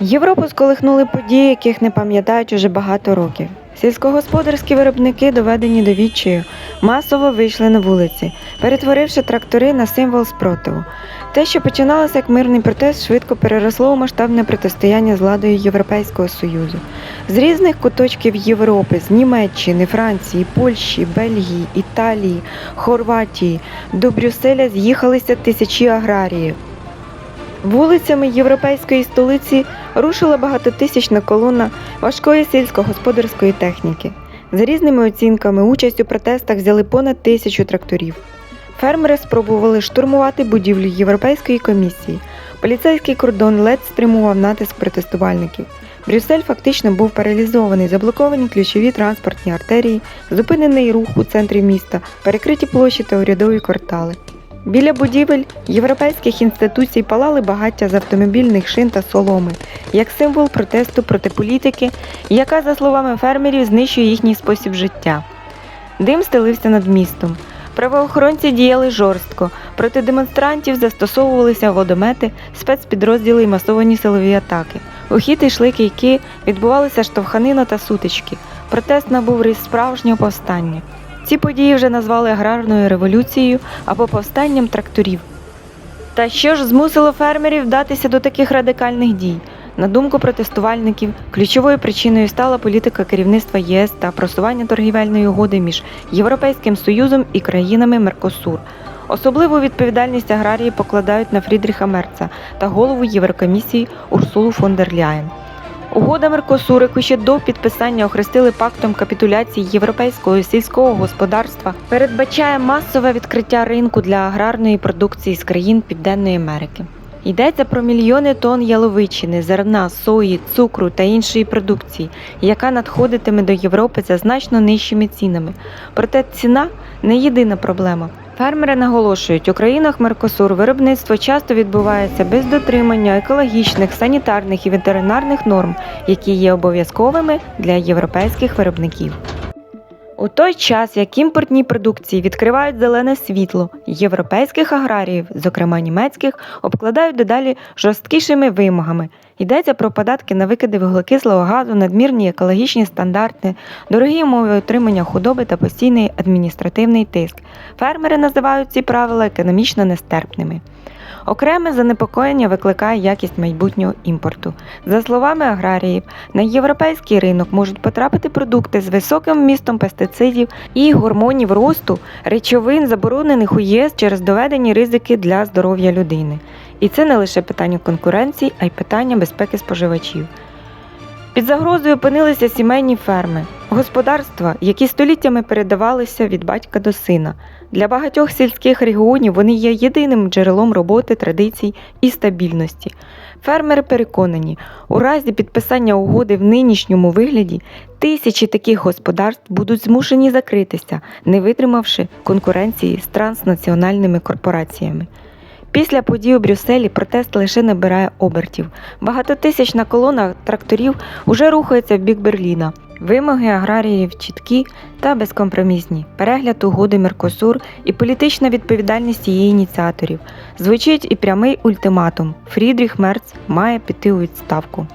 Європу сколихнули події, яких не пам'ятають уже багато років. Сільськогосподарські виробники, доведені до відчаю, масово вийшли на вулиці, перетворивши трактори на символ спротиву. Те, що починалося як мирний протест, швидко переросло у масштабне протистояння з владою Європейського Союзу. З різних куточків Європи, з Німеччини, Франції, Польщі, Бельгії, Італії, Хорватії до Брюсселя з'їхалися тисячі аграріїв. Вулицями європейської столиці рушила багатотисячна колона важкої сільськогосподарської техніки. За різними оцінками, участь у протестах взяли понад тисячу тракторів. Фермери спробували штурмувати будівлю Європейської комісії. Поліцейський кордон ледь стримував натиск протестувальників. Брюссель фактично був паралізований, заблоковані ключові транспортні артерії, зупинений рух у центрі міста, перекриті площі та урядові квартали. Біля будівель європейських інституцій палали багаття з автомобільних шин та соломи, як символ протесту проти політики, яка, за словами фермерів, знищує їхній спосіб життя. Дим стелився над містом. Правоохоронці діяли жорстко. Проти демонстрантів застосовувалися водомети, спецпідрозділи і масовані силові атаки. У хід йшли кийки, відбувалися штовханина та сутички. Протест набув рис справжнього повстання. Ці події вже назвали аграрною революцією або повстанням тракторів. Та що ж змусило фермерів вдатися до таких радикальних дій? На думку протестувальників, ключовою причиною стала політика керівництва ЄС та просування торгівельної угоди між Європейським Союзом і країнами Меркосур. Особливу відповідальність аграрії покладають на Фрідріха Мерца та голову Єврокомісії Урсулу фон дер Ляєн. Угода Меркосур, яку ще до підписання охрестили пактом капітуляції європейського сільського господарства, передбачає масове відкриття ринку для аграрної продукції з країн Південної Америки. Йдеться про мільйони тонн яловичини, зерна, сої, цукру та іншої продукції, яка надходитиме до Європи за значно нижчими цінами. Проте ціна не єдина проблема. Фермери наголошують, у країнах Меркосур виробництво часто відбувається без дотримання екологічних, санітарних і ветеринарних норм, які є обов'язковими для європейських виробників. У той час, як імпортні продукції відкривають зелене світло, європейських аграріїв, зокрема німецьких, обкладають дедалі жорсткішими вимогами. Йдеться про податки на викиди вуглекислого газу, надмірні екологічні стандарти, дорогі умови утримання худоби та постійний адміністративний тиск. Фермери називають ці правила економічно нестерпними. Окреме занепокоєння викликає якість майбутнього імпорту. За словами аграріїв, на європейський ринок можуть потрапити продукти з високим вмістом пестицидів і гормонів росту, речовин, заборонених у ЄС через доведені ризики для здоров'я людини. І це не лише питання конкуренції, а й питання безпеки споживачів. Під загрозою опинилися сімейні ферми, господарства, які століттями передавалися від батька до сина. Для багатьох сільських регіонів вони є єдиним джерелом роботи, традицій і стабільності. Фермери переконані, у разі підписання угоди в нинішньому вигляді тисячі таких господарств будуть змушені закритися, не витримавши конкуренції з транснаціональними корпораціями. Після подій у Брюсселі протест лише набирає обертів. Багатотисячна колона тракторів уже рухається в бік Берліна. Вимоги аграріїв чіткі та безкомпромісні. Перегляд угоди Меркосур і політична відповідальність її ініціаторів. Звучить і прямий ультиматум: Фрідріх Мерц має піти у відставку.